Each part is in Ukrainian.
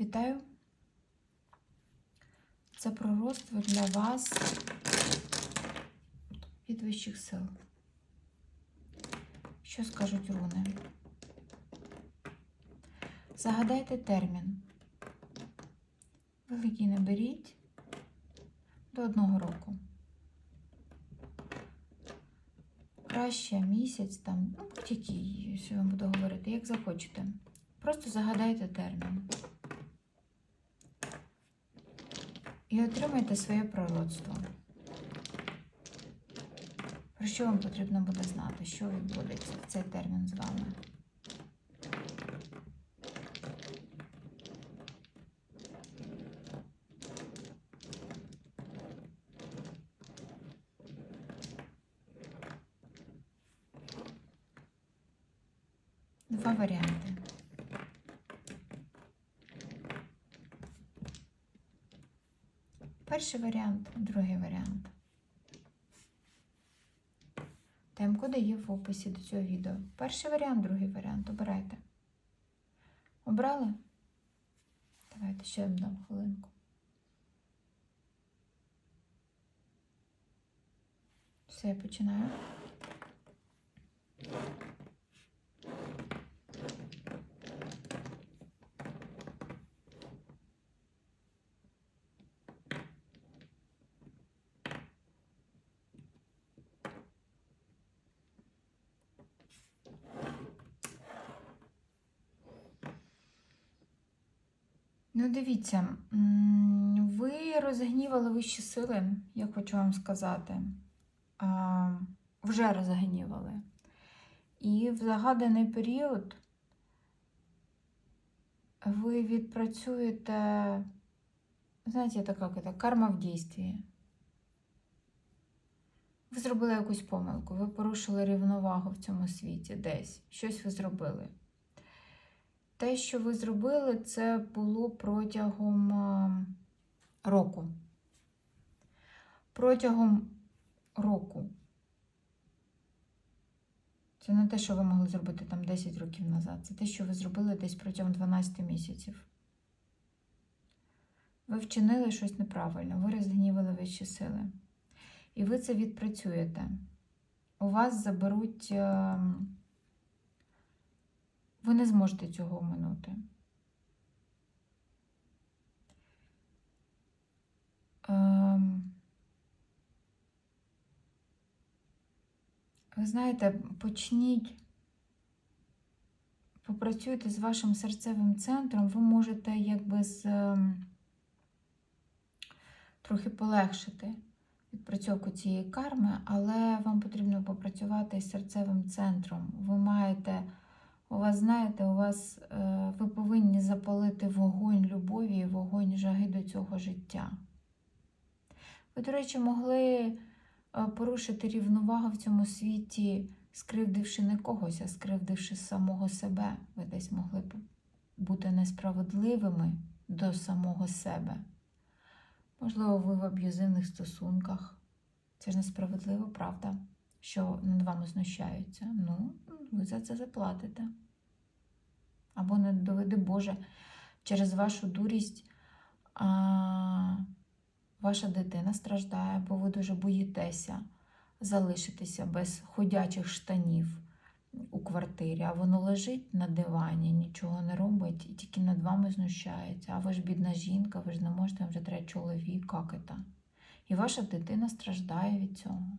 Вітаю! Це пророцтво для вас від вищих сил. Що скажуть руни? Загадайте термін. Великий не беріть до одного року. Краще місяць, там, ну, будь-який, що я вам буду говорити, як захочете. Просто загадайте термін. І отримайте своє пророцтво. Про що вам потрібно буде знати, що відбудеться в цей термін з вами? Два варіанти. Перший варіант, другий варіант. Тайм-коди є в описі до цього відео. Перший варіант, другий варіант. Обирайте. Обрали? Давайте ще дам хвилинку. Все, я починаю. Ну, дивіться, ви розгнівали вищі сили, я хочу вам сказати. А, Вже розгнівали. І в загаданий період ви відпрацюєте, знаєте, така як карма в дійстві. Ви зробили якусь помилку, ви порушили рівновагу в цьому світі десь. Щось ви зробили. Те, що ви зробили, це було протягом року. Протягом року. Це не те, що ви могли зробити там 10 років назад. Це те, що ви зробили десь протягом 12 місяців. Ви вчинили щось неправильно, ви розгнівали вищі сили. І ви це відпрацюєте. У вас заберуть. Ви не зможете цього оминути. Ем, Ви знаєте, почніть, попрацюйте з вашим серцевим центром, ви можете якби з, ем, трохи полегшити відпрацьовку цієї карми, але вам потрібно попрацювати з серцевим центром. Ви маєте. У вас, знаєте, у вас е, ви повинні запалити вогонь любові і вогонь жаги до цього життя. Ви, до речі, могли е, порушити рівновагу в цьому світі, скривдивши не когось, а скривдивши самого себе. Ви десь могли б бути несправедливими до самого себе. Можливо, ви в аб'юзивних стосунках. Це ж несправедливо, правда? Що над вами знущаються. Ну, ви за це заплатите. Або не доведи Боже, через вашу дурість а, ваша дитина страждає, бо ви дуже боїтеся залишитися без ходячих штанів у квартирі, а воно лежить на дивані, нічого не робить і тільки над вами знущається. А ви ж бідна жінка, ви ж не можете, вже треба чоловік, як це? І ваша дитина страждає від цього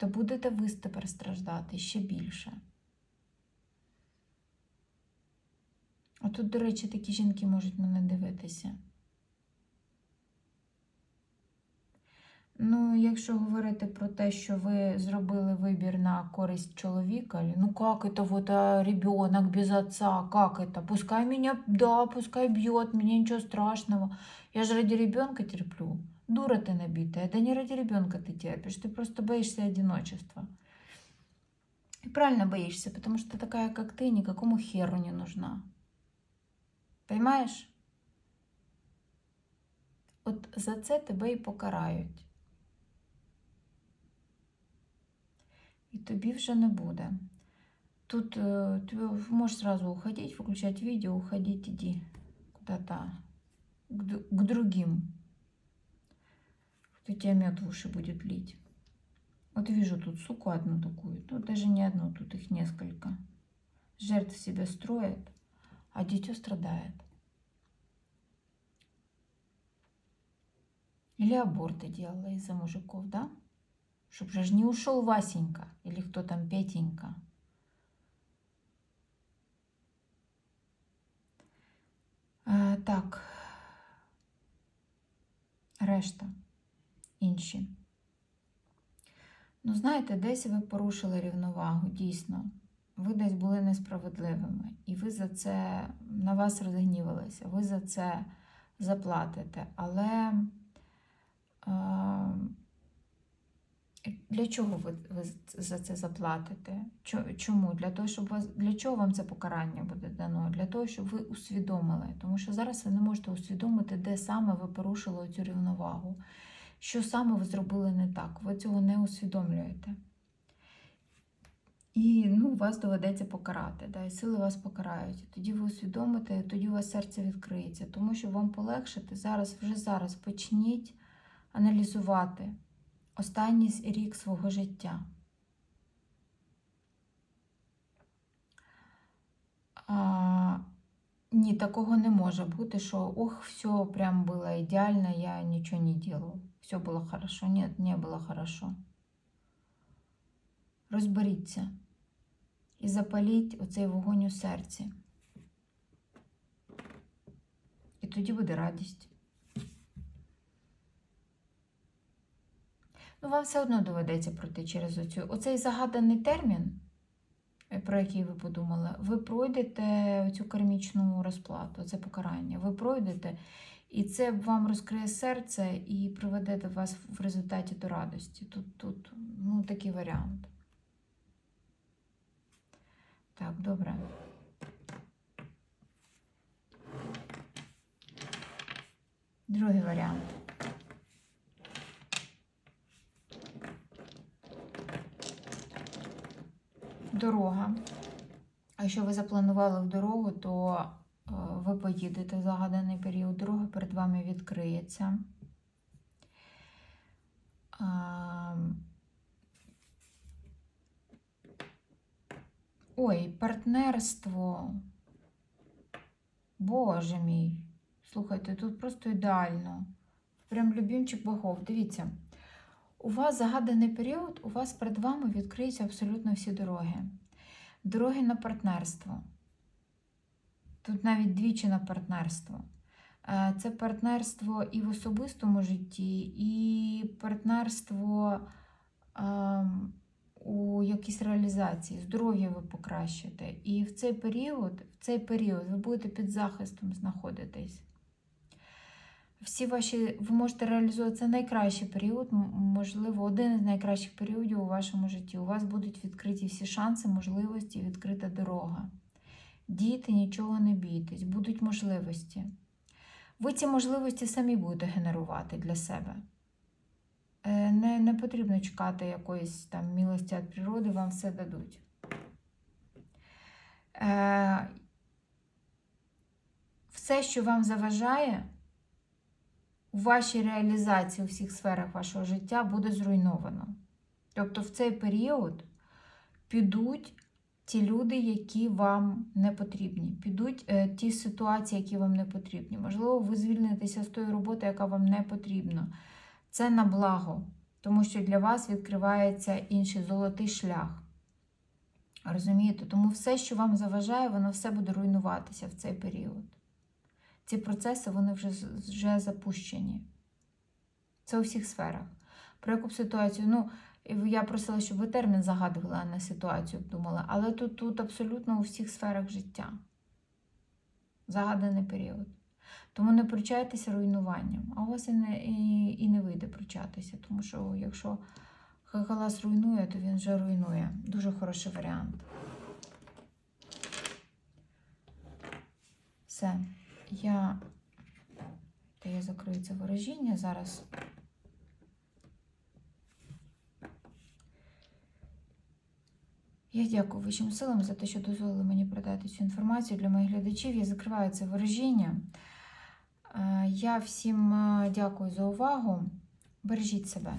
то будете ви тепер страждати ще більше. А тут, до речі, такі жінки можуть мене дивитися. Ну, якщо говорити про те, що ви зробили вибір на користь чоловіка, ну как это вот ребенок без отца, как это? Пускай меня, да, пускай бьет, мне ничего страшного. Я же ради ребенка терплю. Дура ты набитая, да не ради ребенка ты терпишь, ты просто боишься одиночества. И правильно боишься, потому что такая, как ты, никакому херу не нужна. Понимаешь? От за це тебе і покарають. І тобі вже не буде. Тут э, ты можешь сразу уходить, выключать видео, уходить, иди. куда-то к, ду- к другим. Мед в уши будет лить. Вот вижу тут суку одну такую. Тут даже не одну, тут их несколько. Жертв себя строит, а дитё страдает. Или аборты делала из-за мужиков, да? Чтоб же не ушел Васенька или кто там Петенька. Е, так. Решта. Інші. Ну, знаєте, десь ви порушили рівновагу, дійсно. Ви десь були несправедливими. І ви за це на вас розгнівалися, ви за це заплатите. Але е, для чого ви, ви за це заплатите? Чому? Для того, щоб вас для чого вам це покарання буде дано? Для того, щоб ви усвідомили. Тому що зараз ви не можете усвідомити, де саме ви порушили цю рівновагу, що саме ви зробили не так. Ви цього не усвідомлюєте. І ну, вас доведеться покарати. Да, і сили вас покарають. Тоді ви усвідомите, тоді у вас серце відкриється. Тому що вам полегшити зараз, вже зараз почніть аналізувати останній рік свого життя. А, ні, такого не може бути, що ох, все прям було ідеально, я нічого не делал. Все було хорошо. Ні, не було хорошо. Розберіться і запаліть оцей вогонь у серці. І тоді буде радість. Ну, вам все одно доведеться пройти через оцю. Оцей загаданий термін, е, про який ви подумали, ви пройдете цю кармічну розплату, це покарання. Ви пройдете, і це вам розкриє серце і приведе до вас в результаті до радості. Тут, тут ну, такий варіант. Так, добре. Другий варіант. Дорога. А якщо ви запланували в дорогу, то ви поїдете в загаданий період. Дорога перед вами відкриється. Ой, партнерство. Боже мій. Слухайте, тут просто ідеально. Прям любімчик богов. Дивіться, у вас загаданий період, у вас перед вами відкриються абсолютно всі дороги. Дороги на партнерство. Тут навіть двічі на партнерство. Е, Це партнерство і в особистому житті, і партнерство ем, у якійсь реалізації. Здоров'я ви покращите. І в цей період, в цей період ви будете під захистом знаходитись. Всі ваші, ви можете реалізувати це найкращий період, можливо, один із найкращих періодів у вашому житті. У вас будуть відкриті всі шанси, можливості, відкрита дорога. Дійте, нічого не бійтесь, будуть можливості. Ви ці можливості самі будете генерувати для себе. Е, Не, не потрібно чекати якоїсь там милості від природи, вам все дадуть. Е, Все, що вам заважає, у вашій реалізації у всіх сферах вашого життя буде зруйновано. Тобто в цей період підуть ті люди, які вам не потрібні, підуть е, ті ситуації, які вам не потрібні. Можливо, ви звільнитеся з тої роботи, яка вам не потрібна. Це на благо, тому що для вас відкривається інший золотий шлях. Розумієте? Тому все, що вам заважає, воно все буде руйнуватися в цей період. Ці процеси вони вже, вже запущені. Це у всіх сферах. Про яку б ситуацію? Ну, я просила, щоб ви термін загадували, а не ситуацію б думали. Але тут, тут абсолютно у всіх сферах життя. Загаданий період. Тому не пручайтеся руйнуванням, а у вас і не, і, і не вийде пручатися, тому що якщо Хагалас руйнує, то він вже руйнує. Дуже хороший варіант. Все. Я, та я закрию це ворожіння зараз. Я дякую вищим силам за те, що дозволили мені передати цю інформацію для моїх глядачів. Я закриваю це ворожіння. Е, Я всім е, дякую за увагу. Бережіть себе.